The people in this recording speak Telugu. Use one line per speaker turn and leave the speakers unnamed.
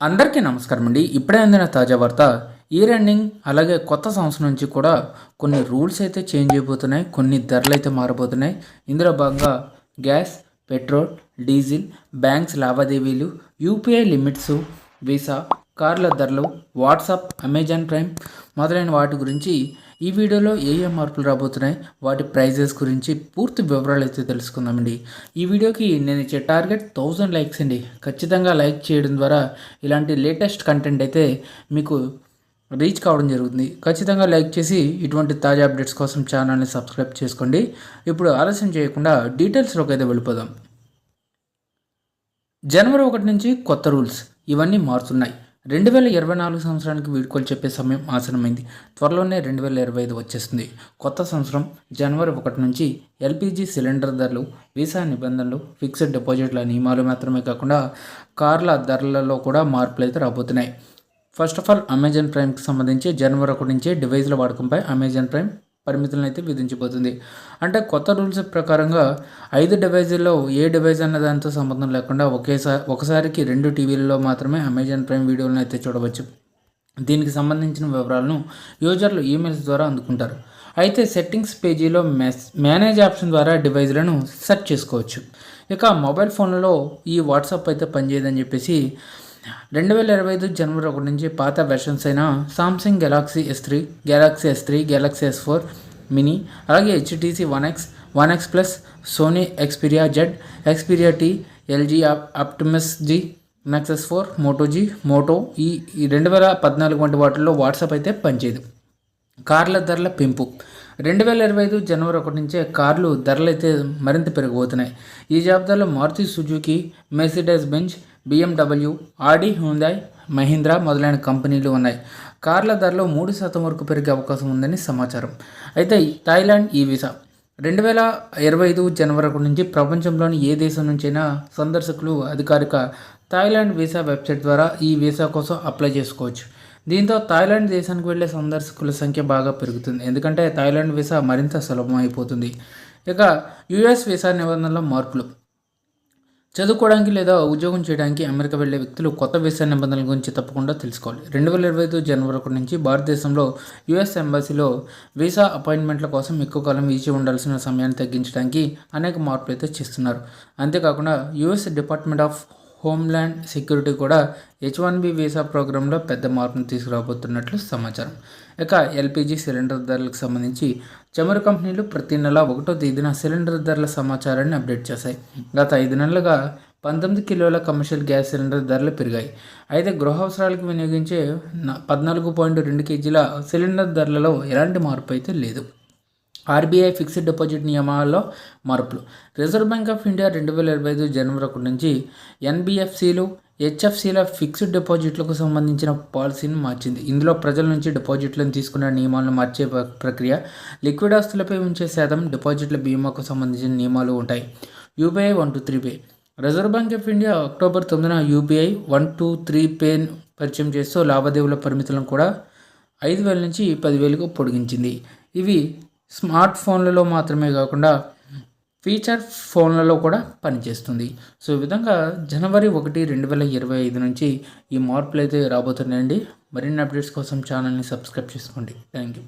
అందరికీ నమస్కారం అండి. ఇప్పుడే అందిన తాజా వార్త ఇయర్ ఎండింగ్ అలాగే కొత్త సంవత్సరం నుంచి కూడా కొన్ని రూల్స్ అయితే చేంజ్ అయిపోతున్నాయి కొన్ని ధరలు అయితే మారబోతున్నాయి. ఇందులో భాగంగా గ్యాస్ పెట్రోల్ డీజిల్ బ్యాంక్స్ లావాదేవీలు యూపీఐ లిమిట్స్ వీసా కార్ల ధరలు వాట్సాప్ అమెజాన్ ప్రైమ్ మొదలైన వాటి గురించి ఈ వీడియోలో ఏ ఏ మార్పులు రాబోతున్నాయి? వాటి ప్రైజెస్ గురించి పూర్తి వివరాలు అయితే తెలుసుకుందామండి. ఈ వీడియోకి నేను ఇచ్చే టార్గెట్ థౌజండ్ లైక్స్ అండి. ఖచ్చితంగా లైక్ చేయడం ద్వారా ఇలాంటి లేటెస్ట్ కంటెంట్ అయితే మీకు రీచ్ కావడం జరుగుతుంది. ఖచ్చితంగా లైక్ చేసి ఇటువంటి తాజా అప్డేట్స్ కోసం ఛానల్ని సబ్స్క్రైబ్ చేసుకోండి. ఇప్పుడు ఆలస్యం చేయకుండా డీటెయిల్స్లోకి అయితే వెళ్ళిపోదాం. జనవరి ఒకటి నుంచి కొత్త రూల్స్. ఇవన్నీ మారుతున్నాయి. రెండు వేల ఇరవై నాలుగు సంవత్సరానికి వీడ్కోలు చెప్పే సమయం ఆసనమైంది త్వరలోనే రెండు వేల ఇరవై ఐదు వచ్చేస్తుంది. కొత్త సంవత్సరం జనవరి ఒకటి నుంచి ఎల్పిజి సిలిండర్ ధరలు వీసా నిబంధనలు ఫిక్స్డ్ డిపాజిట్ల నియమాలు మాత్రమే కాకుండా కార్ల ధరలలో కూడా మార్పులు అయితే రాబోతున్నాయి. ఫస్ట్ ఆఫ్ ఆల్ అమెజాన్ ప్రైమ్కి సంబంధించి జనవరి ఒకటి నుంచి డివైజ్ల వాడకంపై అమెజాన్ ప్రైమ్ పరిమితులను అయితే విధించబోతుంది. అంటే కొత్త రూల్స్ ప్రకారంగా ఐదు డివైజుల్లో ఏ డివైజ్ అన్న దాంతో సంబంధం లేకుండా ఒకేసారి ఒకసారికి రెండు టీవీలలో మాత్రమే అమెజాన్ ప్రైమ్ వీడియోలను అయితే చూడవచ్చు. దీనికి సంబంధించిన వివరాలను యూజర్లు ఈమెయిల్స్ ద్వారా అందుకుంటారు. అయితే సెట్టింగ్స్ పేజీలో మెస్ మేనేజ్ ఆప్షన్ ద్వారా డివైజ్లను సెర్చ్ చేసుకోవచ్చు. ఇక మొబైల్ ఫోన్లలో ఈ వాట్సాప్ అయితే పనిచేయదని చెప్పేసి రెండు వేల ఇరవై ఐదు జనవరి ఒకటి నుంచి పాత వెర్షన్స్ అయిన Samsung Galaxy S three Galaxy S three Galaxy S four mini అలాగే HTC One X One X plus Sony Xperia Z Xperia T LG Optimus G Nexus four Moto G Moto E ఈ రెండు వేల పద్నాలుగు వంటి వాటిల్లో వాట్సాప్ అయితే పనిచేయదు. కార్ల ధరల పెంపు. రెండు వేల ఇరవై ఐదు జనవరి ఒకటి నుంచే కార్లు ధరలు అయితే మరింత పెరిగిపోతున్నాయి. ఈ జాబితాలో Maruti Suzuki Mercedes Benz BMW Audi Hyundai Mahindra మొదలైన కంపెనీలు ఉన్నాయి. కార్ల ధరలో మూడు శాతం వరకు పెరిగే అవకాశం ఉందని సమాచారం. అయితే థాయిలాండ్ ఈ వీసా. రెండు వేల ఇరవై ఐదు జనవరి ఒకటి నుంచి ప్రపంచంలోని ఏ దేశం నుంచైనా సందర్శకులు అధికారిక థాయిలాండ్ వీసా వెబ్సైట్ ద్వారా ఈ వీసా కోసం అప్లై చేసుకోవచ్చు. దీంతో థాయిలాండ్ దేశానికి వెళ్ళే సందర్శకుల సంఖ్య బాగా పెరుగుతుంది. ఎందుకంటే థాయిలాండ్ వీసా మరింత సులభం అయిపోతుంది ఇక యుఎస్ వీసా నిబంధనల మార్పులు. చదువుకోవడానికి లేదా ఉద్యోగం చేయడానికి అమెరికా వెళ్ళే వ్యక్తులు కొత్త వీసా నిబంధనల గురించి తప్పకుండా తెలుసుకోవాలి. రెండు వేల ఇరవై ఐదు జనవరి ఒకటి నుంచి భారతదేశంలో యుఎస్ ఎంబసీలో వీసా అపాయింట్మెంట్ల కోసం ఎక్కువ కాలం వేచి ఉండాల్సిన సమయాన్ని తగ్గించడానికి అనేక మార్పులు అయితే చేస్తున్నారు. అంతేకాకుండా US department of homeland security కూడా హెచ్ వన్ బి వీసా ప్రోగ్రాంలో పెద్ద మార్పును తీసుకురాబోతున్నట్లు సమాచారం. ఇక ఎల్పిజి సిలిండర్ ధరలకు సంబంధించి చమురు కంపెనీలు ప్రతి నెల ఒకటో తేదీన సిలిండర్ ధరల సమాచారాన్ని అప్డేట్ చేశాయి. గత ఐదు నెలలుగా పంతొమ్మిది కిలోల కమర్షియల్ గ్యాస్ సిలిండర్ ధరలు పెరిగాయి. అయితే గృహ అవసరాలకు వినియోగించే పద్నాలుగు పాయింట్ రెండు కేజీల సిలిండర్ ధరలలో ఎలాంటి మార్పు అయితే లేదు. ఆర్బీఐ ఫిక్స్డ్ డిపాజిట్ నియమాల్లో మార్పులు. రిజర్వ్ బ్యాంక్ ఆఫ్ ఇండియా రెండు వేల ఇరవై ఐదు జనవరి ఒకటి నుంచి ఎన్బిఎఫ్సిలు హెచ్ఎఫ్సిల ఫిక్స్డ్ డిపాజిట్లకు సంబంధించిన పాలసీని మార్చింది. ఇందులో ప్రజల నుంచి డిపాజిట్లను తీసుకునే నియమాలను మార్చే ప్రక్రియ లిక్విడ్ ఆస్తులపై ఉంచే శాతం డిపాజిట్ల బీమాకు సంబంధించిన నియమాలు ఉంటాయి. UPI one two three pay. Reserve Bank of India October తొమ్మిదిన UPI one two three pay పరిచయం చేస్తూ లావాదేవీల పరిమితులను కూడా ఐదు వేల నుంచి పదివేలకు పొడిగించింది. ఇవి స్మార్ట్ ఫోన్లలో మాత్రమే కాకుండా ఫీచర్ ఫోన్లలో కూడా పనిచేస్తుంది. సో ఈ విధంగా జనవరి ఒకటి రెండు వేల ఇరవై ఐదు నుంచి ఈ మార్పులు అయితే రాబోతున్నాయండి. మరిన్ని అప్డేట్స్ కోసం ఛానల్ని సబ్స్క్రైబ్ చేసుకోండి. Thank you